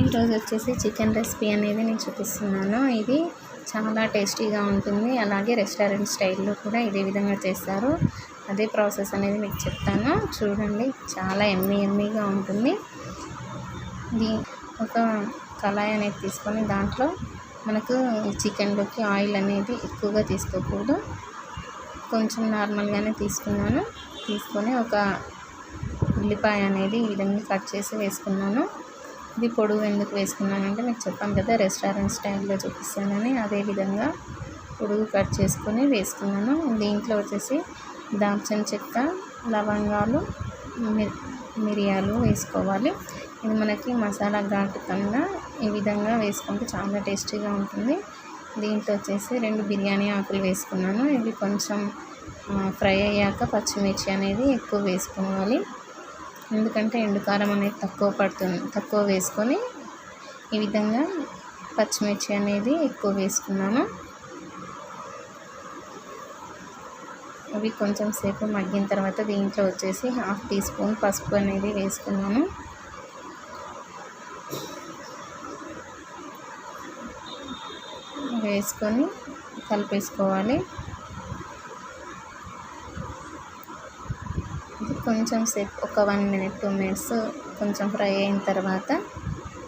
ఈరోజు వచ్చేసి chicken recipe అనేది నేను చూపిస్తున్నాను. ఇది చాలా టేస్టీగా ఉంటుంది. అలాగే రెస్టారెంట్ స్టైల్లో కూడా ఇదే విధంగా చేస్తారు. అదే ప్రాసెస్ అనేది మీకు చెప్తాను. చూడండి చాలా ఎమ్మీ ఎమ్మీగా ఉంటుంది. దీ ఒక కళాయి అనేది తీసుకొని దాంట్లో మనకు చికెన్లోకి ఆయిల్ అనేది ఎక్కువగా తీసుకోకూడదు. కొంచెం నార్మల్గానే తీసుకున్నాను. తీసుకొని ఒక ఉల్లిపాయ అనేది ఈ విధంగా కట్ చేసి వేసుకున్నాను. ఇది పొడుగు ఎందుకు వేసుకున్నానంటే మీకు చెప్పాను కదా రెస్టారెంట్ స్టైల్లో చూపిస్తానని. అదే విధంగా పొడుగు కట్ చేసుకొని వేసుకున్నాను. దీంట్లో వచ్చేసి దాల్చిన చెక్క లవంగాలు మిరియాలు వేసుకోవాలి. ఇది మనకి మసాలా ఘాటు కన్నా ఈ విధంగా వేసుకుంటే చాలా టేస్టీగా ఉంటుంది. దీంట్లో వచ్చేసి రెండు బిర్యానీ ఆకులు వేసుకున్నాను. ఇవి కొంచెం ఫ్రై అయ్యాక పచ్చిమిర్చి అనేది ఎక్కువ వేసుకోవాలి. ఎందుకంటే ఎండుకారం అనేది తక్కువ పడుతుంది తక్కువ వేసుకొని ఈ విధంగా పచ్చిమిర్చి అనేది ఎక్కువ వేసుకున్నాను. అవి కొంచెం సేపు మగ్గిన తర్వాత దీంట్లో వచ్చేసి హాఫ్ టీ స్పూన్ పసుపు అనేది వేసుకున్నాను. వేసుకొని కలిపేసుకోవాలి. కొంచెం సేపు ఒక వన్ మినిట్ టూ మినిట్స్ కొంచెం ఫ్రై అయిన తర్వాత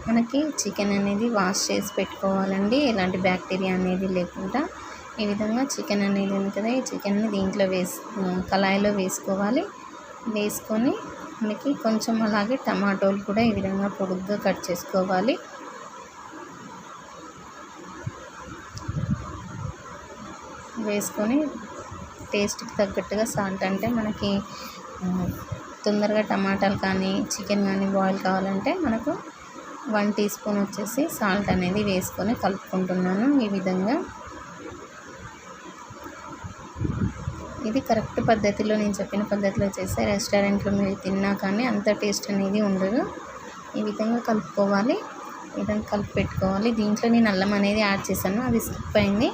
మనకి చికెన్ అనేది వాష్ చేసి పెట్టుకోవాలండి. ఎలాంటి బ్యాక్టీరియా అనేది లేకుండా ఈ విధంగా చికెన్ అనేది ఉంది కదా ఈ చికెన్ని దీంట్లో వేసి కళాయిలో వేసుకోవాలి. వేసుకొని మనకి కొంచెం అలాగే టమాటోలు కూడా ఈ విధంగా పొడుగ్గా కట్ చేసుకోవాలి. వేసుకొని టేస్ట్కి తగ్గట్టుగా సాల్ట్ అంటే మనకి తొందరగా టమాటాలు కానీ చికెన్ కానీ బాయిల్ కావాలంటే మనకు వన్ టీ స్పూన్ వచ్చేసి సాల్ట్ అనేది వేసుకొని కలుపుకుంటున్నాను ఈ విధంగా. ఇది కరెక్ట్ పద్ధతిలో నేను చెప్పిన పద్ధతిలో చేస్తే రెస్టారెంట్లో మీరు తిన్నా కానీ అంత టేస్ట్ అనేది ఉండదు. ఈ విధంగా కలుపుకోవాలి. ఈ విధంగా కలిపి పెట్టుకోవాలి. దీంట్లో నేను అల్లం అనేది యాడ్ చేశాను. అది స్కిప్ అయింది.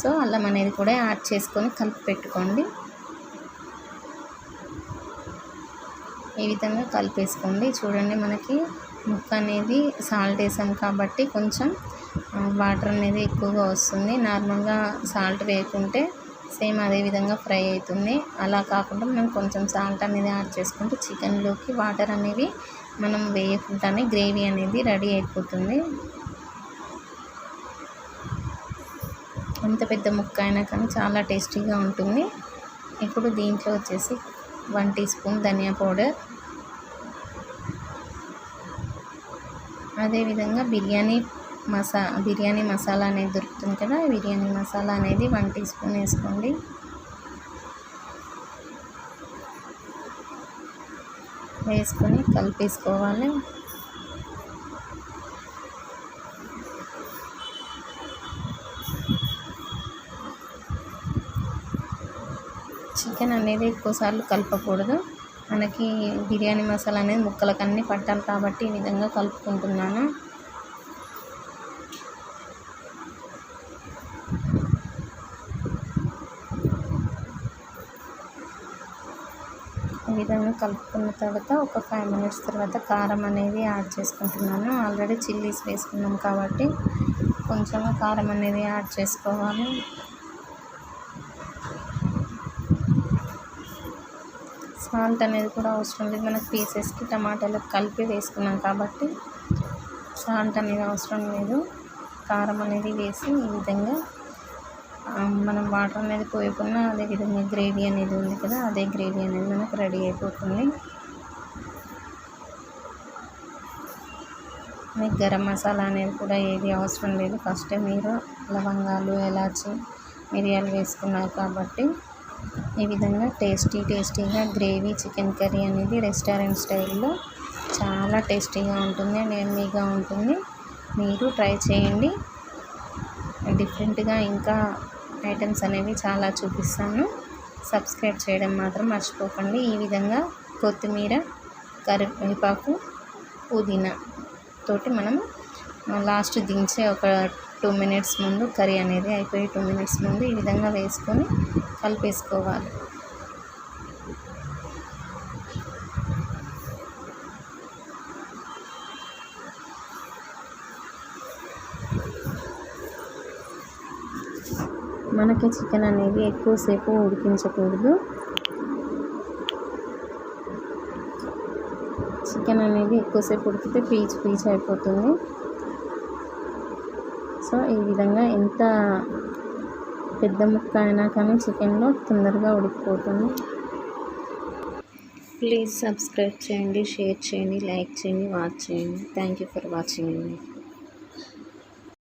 సో అల్లం అనేది కూడా యాడ్ చేసుకొని కలిపి పెట్టుకోండి. ఈ విధంగా కలిపేసుకోండి. చూడండి మనకి ముక్క అనేది సాల్ట్ వేసాం కాబట్టి కొంచెం వాటర్ అనేది ఎక్కువగా వస్తుంది. నార్మల్గా సాల్ట్ వేయకుంటే సేమ్ అదే విధంగా ఫ్రై అవుతుంది. అలా కాకుండా మనం కొంచెం సాల్ట్ అనేది యాడ్ చేసుకుంటే చికెన్లోకి వాటర్ అనేవి మనం వేయకుండానే గ్రేవీ అనేది రెడీ అయిపోతుంది. ఎంత పెద్ద ముక్క అయినా కానీ చాలా టేస్టీగా ఉంటుంది. ఇప్పుడు దీంట్లో వచ్చేసి వన్ టీ స్పూన్ ధనియా పౌడర్. అదేవిధంగా బిర్యానీ మసా బిర్యానీ మసాలా అనేది దొరుకుతుంది కదా బిర్యానీ మసాలా అనేది వన్ టీ స్పూన్ వేసుకోండి. వేసుకొని కలిపేసుకోవాలి. చికెన్ అనేది ఎక్కువసార్లు కలపకూడదు. మనకి బిర్యానీ మసాలా అనేది ముక్కలకు అన్నీ పట్టాలి కాబట్టి ఈ విధంగా కలుపుకుంటున్నాను. ఈ విధంగా కలుపుకున్న తర్వాత ఒక ఫైవ్ మినిట్స్ తర్వాత కారం అనేది యాడ్ చేసుకుంటున్నాను. ఆల్రెడీ చిల్లీస్ వేసుకున్నాం కాబట్టి కొంచెం కారం అనేది యాడ్ చేసుకోవాలి. సాల్ట్ అనేది కూడా అవసరం లేదు. మనకు పీసెస్కి టమాటాలు కలిపి వేసుకున్నాం కాబట్టి సాల్ట్ అనేది అవసరం లేదు. కారం అనేది వేసి ఈ విధంగా మనం వాటర్ అనేది పోయకుండా అదే విధంగా గ్రేవీ అనేది ఉంది కదా అదే గ్రేవీ అనేది మనకు రెడీ అయిపోతుంది. మీకు గరం మసాలా అనేది కూడా ఏది అవసరం లేదు. ఫస్ట్ మీరు లవంగాలు ఎలాచి మిరియాలు వేసుకున్నారు కాబట్టి ఈ విధంగా టేస్టీ టేస్టీగా గ్రేవీ చికెన్ కర్రీ అనేది రెస్టారెంట్ స్టైల్లో చాలా టేస్టీగా ఉంటుంది అండ్ ఎమ్మీగా ఉంటుంది. మీరు ట్రై చేయండి. డిఫరెంట్గా ఇంకా ఐటమ్స్ అనేవి చాలా చూపిస్తాను. సబ్స్క్రైబ్ చేయడం మాత్రం మర్చిపోకండి. ఈ విధంగా కొత్తిమీర కరివేపాకు పుదీనా తోటి మనం లాస్ట్ దించే ఒక టూ మినిట్స్ ముందు కర్రీ అనేది అయిపోయి టూ మినిట్స్ ముందు ఈ విధంగా వేసుకొని కలిపేసుకోవాలి. మనకి చికెన్ అనేది ఎక్కువసేపు ఉడికించకూడదు. చికెన్ అనేది ఎక్కువసేపు ఉడికితే పీచు పీచు అయిపోతుంది. సో ఈ విధంగా ఎంత పెద్ద ముక్క అయినా కానీ చికెన్లో తొందరగా ఉడికిపోతుంది. ప్లీజ్ సబ్స్క్రైబ్ చేయండి షేర్ చేయండి లైక్ చేయండి వాచ్ చేయండి. Thank you for watching